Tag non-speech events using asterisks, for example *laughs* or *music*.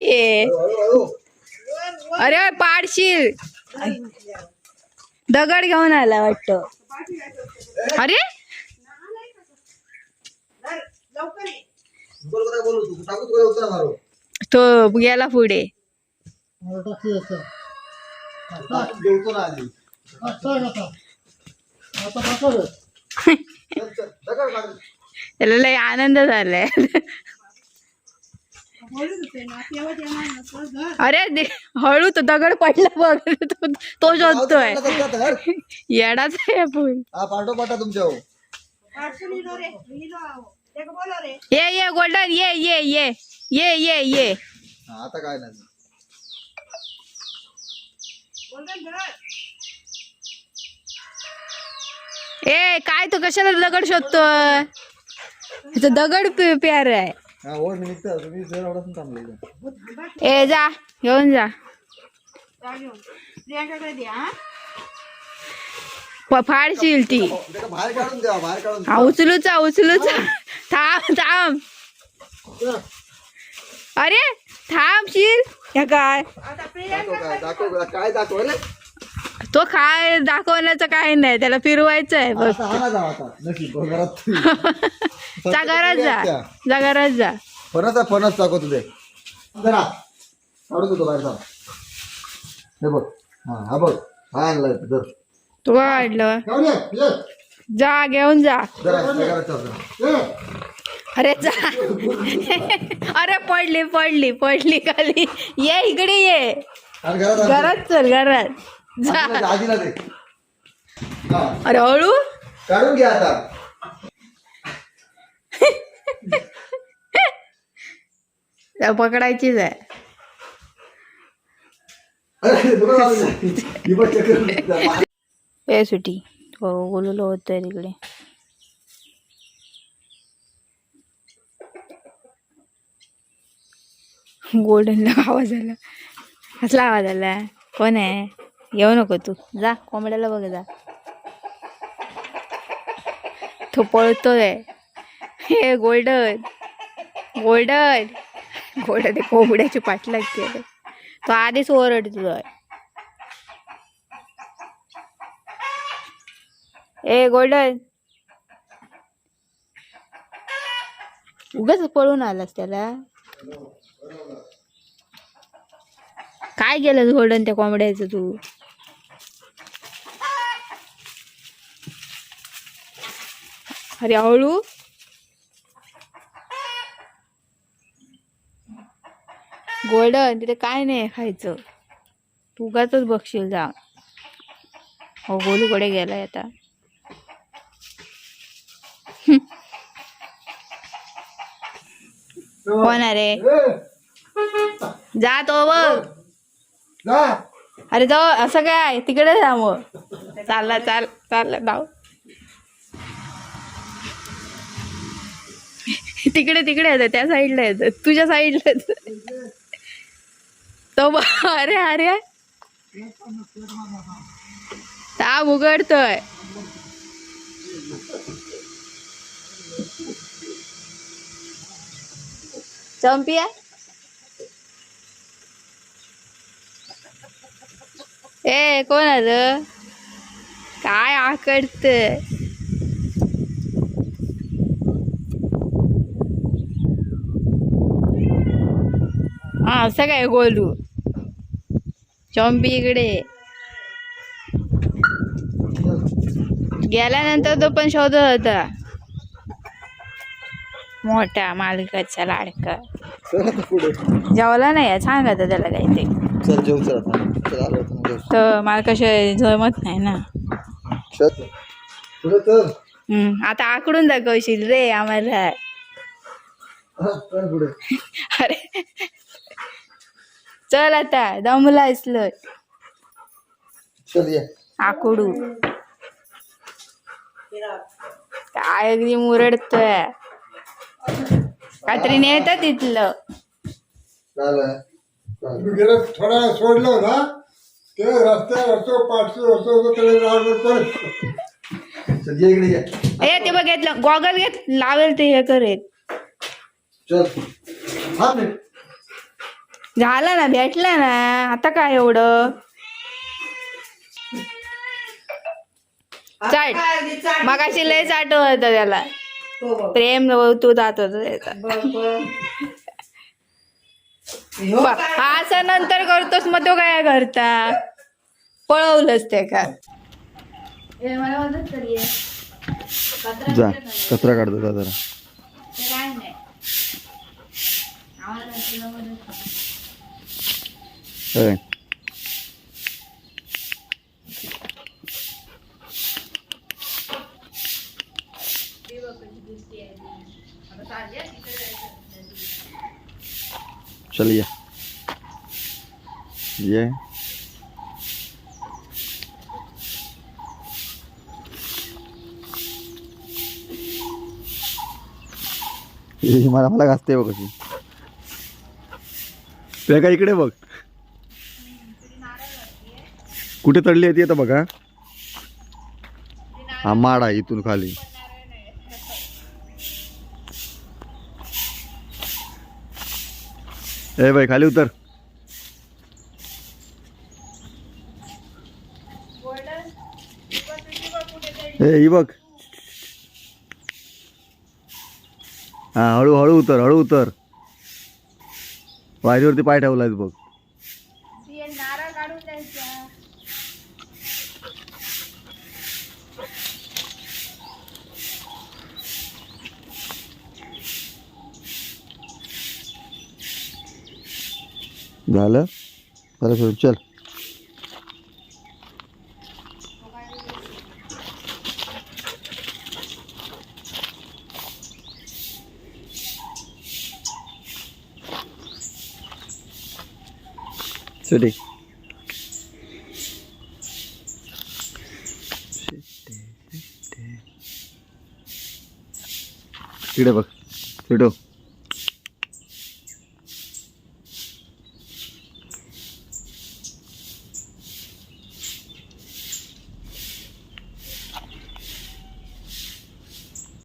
ए अरे पाडशील. दगड घेऊन आला वाटत. अरे? तो गेला पुढे. *laughs* त्याला लय आनंद झालाय. अरे दे- हळू तो दगड पडला बघ. तो शोधतोय. येडाच आहे आपण हा पाठो पाठा तुमच्या हो. ये ये गोल्डन ये ये ये ये ये ये. आता काय नाही. ए काय तो कशाला दगड शोधतोय? दगड प्यार आहे. हा ओढ निमित्त तुम्ही जर आवडत थांबले ए जा. घेऊन जा. प- फाडशील ती. त्याला बाहेर काढून द्या बाहेर काढून हा उचलूचा उचलूचा थांब थांब. अरे थांबशील? ह्या काय? दाखव काय दाखव काय दाखव रे तो काय दाखवण्याचं काय नाही त्याला फिरवायचं आहे बघ. घरात *laughs* जा घरात जा. जा घरात जा. फणस आहे फणस दाखव तुझे जरा. काढून देतो बाहेर जा. हे बघ. हा हा बघ. हा आणलाय जर. तू काय काढलं. जा घेऊन जा. अरे जा. *laughs* अरे पडली पडली पडली खाली. ये इकडे ये. घरात चल घरात. जा आजीला *laughs* दे, हा. अरे हळू? काढून घ्या आता. *laughs* त्या पकडायचीच आहे. अरे. ही चक्कर. ए सुटी. हो बोललो होतंय तिकडे. गोल्डनला आवाज आला. कसला आवाज आला? कोण आहे? येऊ नको तू. जा कोंबड्याला बघ जा. तो पळतोय. हे गोल्डन. गोल्डन. गोल्डन ते कोंबड्याची पाठ लागते तो आधीच ओरडतोय. ए गोल्डन. उगाच पळून आलास त्याला. काय केलंस गोल्डन त्या कोंबड्याचं तू? अरे हळू गोल्डन तिथे काय नाही खायचं. तू उगाच बघशील जा. हो गोलूकडे गेलाय आता. *laughs* कोण अरे जा तो बघ. अरे जाऊ असं काय? तिकडे जा मग. चालला चाल चालला जाऊ. तिकडे तिकडे येतं त्या साईडला येतं तुझ्या साईडला येतं तो अरे अरे. ताब उघडतोय. चंपिया ए कोण आलं काय आकडत हा असं काय गोलू. चॉम्पी इकडे. गेल्यानंतर तो पण शोधत होता. मोठा मालकाचा लाडका. जेवला नाही सांग त्याला काही ते मालकाशिवाय जमत नाही ना. आता आकडून दाखवशील रे आम्हाला. अरे. चल आता दमला असलं चल ये. आकडू. काय अगदी मुरडतोय. काहीतरी नेतं तिथलं. झालं मी गेलं थोडा वेळ सोडलं ना ते रस्त्यावर असतो पाठशी असतो होतो त्याला राहणार चल ये इकडे ये. ए ते बघ घेतलं गॉगल घेत लावेल ते हे करेल. चल. हा मिनिट झालं ना भेटलं ना. आता काय एवढं? चाट. मगाशी लय चाट होत त्याला. प्रेम तू जात होत त्याचा. बा- हा असं नंतर करतोस मग तो काय करता? पळवलंच ते का? मला मदत जा. कचरा काढतो जा जरा ते काय नाही आम्हाला तुला मदत कर. होय. चल या ये मला मला घासते बघ कशी ते काय इकडे बघ. कुठे तळली आहे ती आता बघा. हा माड आहे इथून खाली. ए भाई खाली उतर. ए बघ. हा हळूहळू उतर हळू उतर. वायरीवरती पाय ठेवलाय बघ ती एक नारळ काढून द्यायचा झालं. बरं सोड चल. सुटी इकडे बघ सुटो